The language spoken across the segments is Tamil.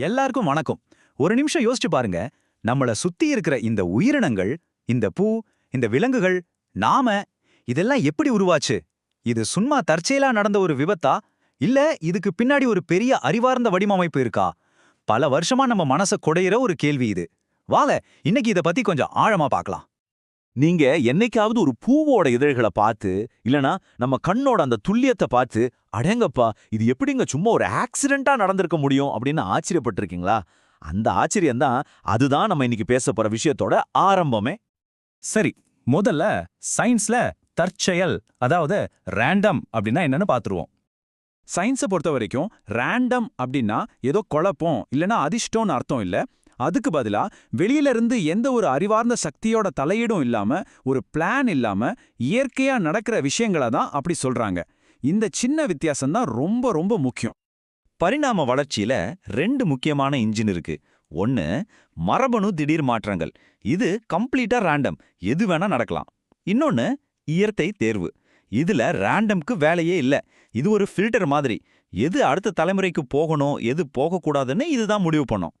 எல்லாருக்கும் வணக்கம். ஒரு நிமிஷம் யோசிச்சு பாருங்க. நம்மள சுத்தி இருக்கிற இந்த உயிரினங்கள் இந்த பூ இந்த விலங்குகள் நாம இதெல்லாம் எப்படி உருவாச்சு? இது சும்மா தற்செயலா நடந்த ஒரு விபத்தா? இல்ல இதுக்கு பின்னாடி ஒரு பெரிய அறிவார்ந்த வடிவமைப்பு இருக்கா? பல வருஷமா நம்ம மனச குடையிற ஒரு கேள்வி இது. வாங்க இன்னைக்கு இத பத்தி கொஞ்சம் ஆழமா பார்க்கலாம். நீங்க என்னைக்காவது ஒரு பூவோட இதழ்களை பார்த்து இல்லனா நம்ம கண்ணோட அந்த துல்லியத்தை பார்த்து அடேங்கப்பா இது எப்படிங்க சும்மா ஒரு ஆக்சிடென்ட்டா நடந்திருக்க முடியும் அப்படின்னு ஆச்சரியப்பட்டிருக்கீங்களா? அந்த ஆச்சரியம் தான் அதுதான் நம்ம இன்னைக்கு பேச போற விஷயத்தோட ஆரம்பமே. சரி முதல்ல சயின்ஸ்ல தற்செயல் அதாவது ரேண்டம் அப்படின்னா என்னன்னு பாத்துருவோம் சயின்ஸை பொறுத்த வரைக்கும் ரேண்டம் அப்படின்னா ஏதோ குழப்பம் இல்லனா அதிர்ஷ்டம்னு அர்த்தம் இல்ல. அதுக்கு பதிலா வெளியில இருந்து எந்த ஒரு அறிவார்ந்த சக்தியோட தலையீடும் இல்லாம ஒரு பிளான் இல்லாம இயற்கையா நடக்கிற விஷயங்களை தான் அப்படி சொல்றாங்க. இந்த சின்ன வித்தியாசம் தான் ரொம்ப ரொம்ப முக்கியம். பரிணாம வளர்ச்சியில ரெண்டு முக்கியமான இன்ஜின் இருக்கு. ஒன்னு மரபணு திடீர் மாற்றங்கள். இது கம்ப்ளீட்டா ரேண்டம் எது வேணா நடக்கலாம். இன்னொன்னு இயற்கை தேர்வு. இதுல ரேண்டம்க்கு வேலையே இல்ல. இது ஒரு ஃபில்டர் மாதிரி. எது அடுத்த தலைமுறைக்கு போகணும் எது போகக்கூடாதுன்னு இதுதான் முடிவு பண்ணும்.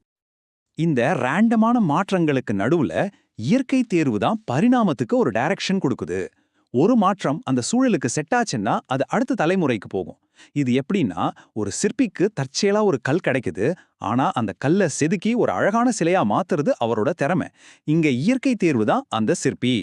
இந்த ரேண்டமான மாற்றங்களுக்கு நடுவுல இயற்கை தேர்வு தான் பரிணாமத்துக்கு ஒரு டைரக்ஷன் கொடுக்குது. ஒரு மாற்றம் அந்த சூழலுக்கு செட் ஆச்சுன்னா அது அடுத்த தலைமுறைக்கு போகும். இது எப்படின்னா ஒரு சிற்பிக்கு தற்செயலா ஒரு கல் கிடைக்குது. ஆனா அந்த கல்லை செதுக்கி ஒரு அழகான சிலையா மாத்துறது அவரோட திறமை. இங்க இயற்கை தேர்வு தான் அந்த சிற்பி.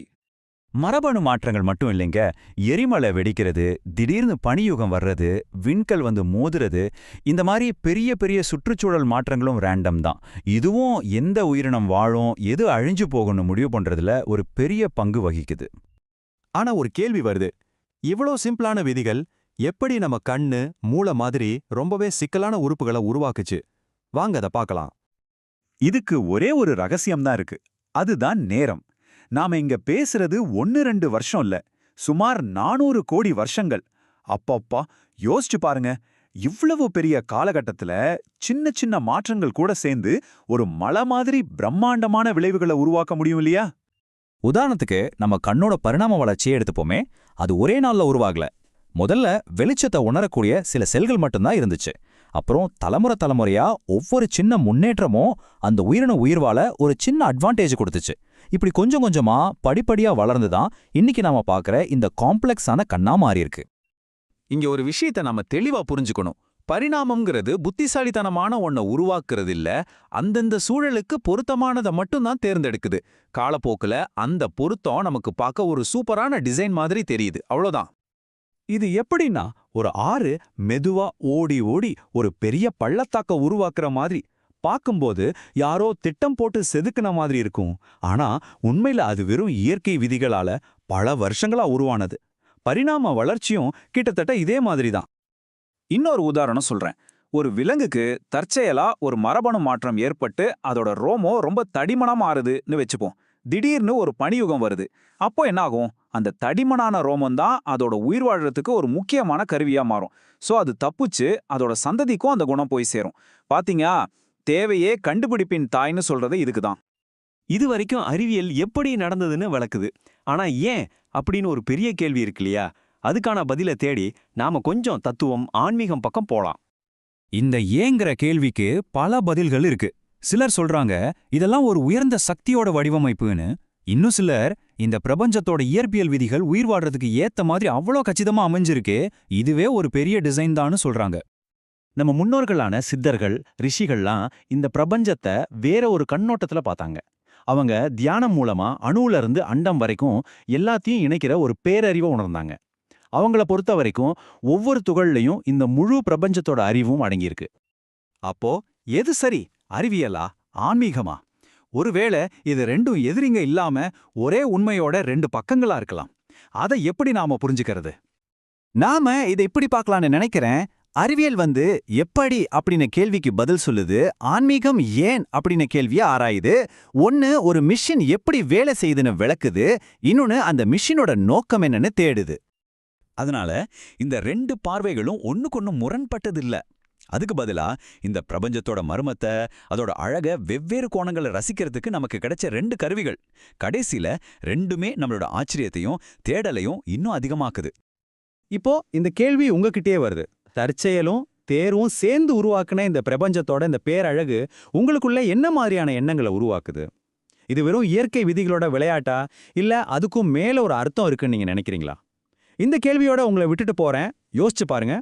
மரபணு மாற்றங்கள் மட்டும் இல்லைங்க. எரிமலை வெடிக்கிறது திடீர்னு பனியுகம் வர்றது விண்கல் வந்து மோதுறது இந்த மாதிரி பெரிய பெரிய சுற்றுச்சூழல் மாற்றங்களும் ரேண்டம் தான். இதுவும் எந்த உயிரினம் வாழும் எது அழிஞ்சு போகணும் முடிவு பண்றதுல ஒரு பெரிய பங்கு வகிக்குது. ஆனா ஒரு கேள்வி வருது. இவ்ளோ சிம்பிளான விதிகள் எப்படி நம்ம கண்ணு மூளை மாதிரி ரொம்பவே சிக்கலான உறுப்புகளை உருவாக்குச்சு? வாங்க அதை பார்க்கலாம். இதுக்கு ஒரே ஒரு ரகசியம்தான் இருக்கு. அதுதான் நேரம். நாம இங்க பேசுறது ஒன்னு ரெண்டு வருஷம் இல்ல. சுமார் நானூறு கோடி வருஷங்கள். அப்பப்பா யோசிச்சு பாருங்க. இவ்வளவு பெரிய காலகட்டத்துல சின்ன சின்ன மாற்றங்கள் கூட சேர்ந்து ஒரு மலை மாதிரி பிரம்மாண்டமான விளைவுகளை உருவாக்க முடியும் இல்லையா? உதாரணத்துக்கு நம்ம கண்ணோட பரிணாம வளர்ச்சியை எடுத்துப்போமே. அது ஒரே நாள்ல உருவாகல. முதல்ல வெளிச்சத்தை உணரக்கூடிய சில செல்கள் மட்டும்தான் இருந்துச்சு. அப்புறம் தலைமுறை தலைமுறையா ஒவ்வொரு சின்ன முன்னேற்றமும் அந்த உயிரின உயிர்வால ஒரு சின்ன அட்வான்டேஜ் கொடுத்துச்சு. இப்படி கொஞ்சம் கொஞ்சமா படிப்படியா வளர்ந்து தான் இன்னைக்கு நாம பார்க்குற இந்த காம்ப்ளெக்ஸான கண்ணா மாறியிருக்கு. இங்க ஒரு விஷயத்தை நாம தெளிவா புரிஞ்சுக்கணும். பரிணாமம்ங்கிறது புத்திசாலித்தனமான ஒன்ன உருவாக்குறது இல்ல அந்தந்த சூழலுக்கு பொருத்தமானதை மட்டும்தான் தேர்ந்தெடுக்குது. காலப்போக்குல அந்த பொருத்தம் நமக்கு பார்க்க ஒரு சூப்பரான டிசைன் மாதிரி தெரியுது. அவ்வளோதான். இது எப்படின்னா ஒரு ஆறு மெதுவா ஓடி ஓடி ஒரு பெரிய பள்ளத்தாக்க உருவாக்குற மாதிரி பார்க்கும்போது யாரோ திட்டம் போட்டு செதுக்குன மாதிரி இருக்கும். ஆனா உண்மையில அது வெறும் இயற்கை விதிகளால பல வருஷங்களா உருவானது. பரிணாம வளர்ச்சியும் கிட்டத்தட்ட இதே மாதிரி தான். இன்னொரு உதாரணம் சொல்றேன். ஒரு விலங்குக்கு தற்செயலா ஒரு மரபணு மாற்றம் ஏற்பட்டு அதோட ரோமோ ரொம்ப தடிமனா மாறுதுன்னு வச்சுப்போம். திடீர்னு ஒரு பனியுகம் வருது. அப்போ என்ன ஆகும் அந்த தடிமனான ரோமம் தான் அதோட உயிர் வாழறதுக்கு ஒரு முக்கியமான கருவியா மாறும். சோ அது தப்புச்சு அதோட சந்ததிக்கும் அந்த குணம் போய் சேரும். பாத்தீங்க தேவையே கண்டுபிடிப்பின் தாய்னு சொல்றது இதுக்கு தான் இது வரைக்கும் அறிவியல் எப்படி நடந்ததுன்னு விளக்குது ஆனா ஏன் அப்படின்னு ஒரு பெரிய கேள்வி இருக்கு இல்லையா? அதுக்கான பதிலை தேடி நாம கொஞ்சம் தத்துவம் ஆன்மீகம் பக்கம் போலாம். இந்த ஏங்கிற கேள்விக்கு பல பதில்கள் இருக்கு. சிலர் சொல்றாங்க இதெல்லாம் ஒரு உயர்ந்த சக்தியோட வடிவமைப்புன்னு. இன்னும் சிலர் இந்த பிரபஞ்சத்தோட இயற்பியல் விதிகள் உயிர் வாழ்றதுக்கு ஏத்த மாதிரி அவ்வளோ கச்சிதமா அமைஞ்சிருக்கே இதுவே ஒரு பெரிய டிசைன் தான்னு சொல்றாங்க. நம்ம முன்னோர்களான சித்தர்கள் ரிஷிகள்லாம் இந்த பிரபஞ்சத்தை வேற ஒரு கண்ணோட்டத்துல பார்த்தாங்க. அவங்க தியானம் மூலமா அணுவுல இருந்து அண்டம் வரைக்கும் எல்லாத்தையும் இணைக்கிற ஒரு பேரறிவை உணர்ந்தாங்க. அவங்கள பொறுத்த வரைக்கும் ஒவ்வொரு துகள்லையும் இந்த முழு பிரபஞ்சத்தோட அறிவும் அடங்கியிருக்கு. அப்போ எது சரி? அறிவியலா? ஆன்மீகமா? ஒருவேளை இது ரெண்டும் எதிரிங்க இல்லாம ஒரே உண்மையோட ரெண்டு பக்கங்களா இருக்கலாம். அதை எப்படி நாம புரிஞ்சுக்கிறது? நாம இதை இப்படி பார்க்கலான்னு நினைக்கிறேன். அறிவியல் வந்து எப்படி அப்படின்னு கேள்விக்கு பதில் சொல்லுது ஆன்மீகம் ஏன் அப்படின்னு கேள்வியை ஆராயுது ஒன்னு ஒரு மிஷின் எப்படி வேலை செய்யுதுன்னு விளக்குது இன்னொன்னு அந்த மிஷினோட நோக்கம் என்னன்னு தேடுது. அதனால இந்த ரெண்டு பார்வைகளும் ஒன்றுக்கொன்று முரண்பட்டதில்லை. அதுக்கு பதிலா இந்த பிரபஞ்சத்தோட மர்மத்தை அதோட அழக வெவ்வேறு கோணங்களை ரசிக்கிறதுக்கு நமக்கு கிடைச்ச ரெண்டு கருவிகள் கடைசியில ரெண்டுமே நம்மளோட ஆச்சரியத்தையும் தேடலையும் இன்னும் அதிகமாக்குது. இப்போ இந்த கேள்வி உங்ககிட்டயே வருது. தற்செயலும் தேரும் சேர்ந்து உருவாக்குன இந்த பிரபஞ்சத்தோட இந்த பேரழகு உங்களுக்குள்ள என்ன மாதிரியான எண்ணங்களை உருவாக்குது? இது வெறும் இயற்கை விதிகளோட விளையாட்டா? இல்ல அதுக்கும் மேல ஒரு அர்த்தம் இருக்குன்னு நீங்க நினைக்கிறீங்களா? இந்த கேள்வியோட உங்களை விட்டுட்டு போறேன். யோசிச்சு பாருங்க.